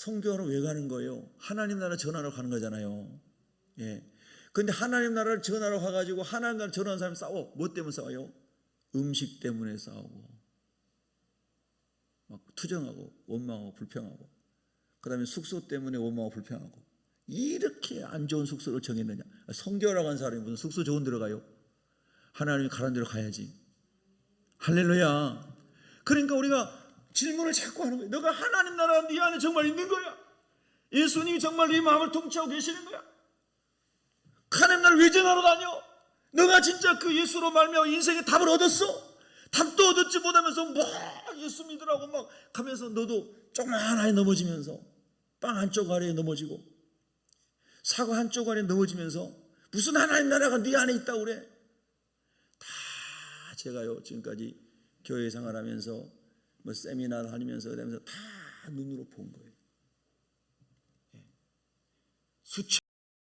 성교하러 왜 가는 거예요? 하나님 나라 전하러 가는 거잖아요. 예. 근데 하나님 나라를 전하러 가가지고 하나님 나라 전하는 사람이 싸워. 뭐 때문에 싸워요? 음식 때문에 싸우고. 막 투정하고, 원망하고, 불평하고. 그 다음에 숙소 때문에 원망하고, 불평하고. 이렇게 안 좋은 숙소를 정했느냐. 성교하러 간 사람이 무슨 숙소 좋은 데로 가요? 하나님이 가는 데로 가야지. 할렐루야. 그러니까 우리가 질문을 자꾸 하는 거예요. 너가 하나님 나라 네 안에 정말 있는 거야? 예수님이 정말 네 마음을 통치하고 계시는 거야? 하나님 나라를 왜 전하러 다녀? 너가 진짜 그 예수로 말미암아 인생의 답을 얻었어? 답도 얻었지 못하면서 막 예수 믿으라고 막 하면서 너도 조그만하게 넘어지면서 빵 한 쪼가리에 넘어지고 사과 한 쪼가리에 넘어지면서 무슨 하나님 나라가 네 안에 있다고 그래? 다 제가요 지금까지 교회 생활하면서 뭐 세미나를 하면서 그러면서 다 눈으로 본 거예요. 예. 수천